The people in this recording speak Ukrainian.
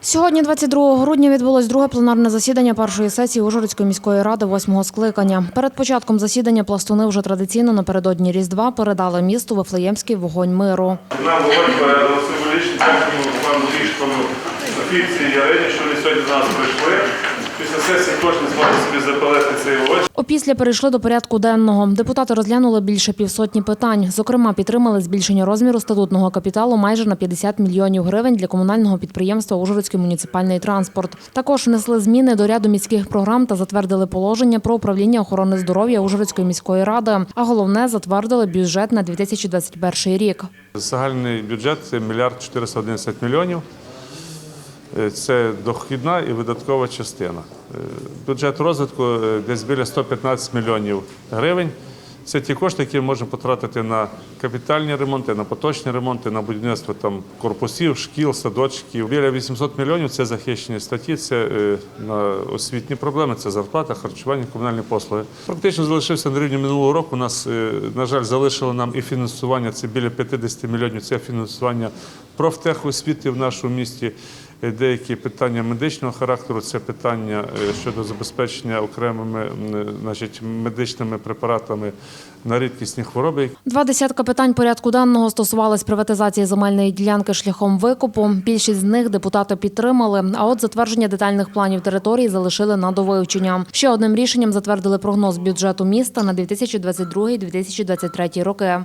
Сьогодні, 22 грудня, відбулось друге пленарне засідання першої сесії Ужгородської міської ради восьмого скликання. Перед початком засідання пластуни вже традиційно напередодні Різдва передали місту Вифлеємський вогонь миру. Нам вогонь передали символічні техніку пану Ріжкому Софійці Ярині, що вони сьогодні до нас прийшли. Після сесії кожен зможе собі запалити цей вогонь. Опісля перейшли до порядку денного. Депутати розглянули більше півсотні питань. Зокрема, підтримали збільшення розміру статутного капіталу майже на 50 мільйонів гривень для комунального підприємства Ужгородський муніципальний транспорт. Також внесли зміни до ряду міських програм та затвердили положення про управління охорони здоров'я Ужгородської міської ради. А головне затвердили бюджет на 2021 рік. Загальний бюджет це мільярд 411 мільйонів. Е, Це дохідна і видаткова частина. Е, Бюджет розвитку е, десь біля 115 мільйонів гривень. Це ті кошти, які ми можемо потратити на капітальні ремонти, на поточні ремонти, на будівництво там корпусів, шкіл, садочків. Біля 800 мільйонів це захищені статті, це на освітні проблеми, це зарплата, харчування, комунальні послуги. Практично залишився на рівні минулого року. У нас, на жаль, залишило нам і фінансування. Це біля 50 мільйонів. Це фінансування профтехосвіти в нашому місті. Е, Деякі питання медичного характеру, це питання е, щодо забезпечення окремими значить, медичними препаратами на рідкісні хвороби, Два десятка питань порядку денного стосувались приватизації земельної ділянки шляхом викупу. Більшість з них депутати підтримали. А от затвердження детальних планів території залишили на довивчення. Ще одним рішенням затвердили прогноз бюджету міста на 2022-2023 роки.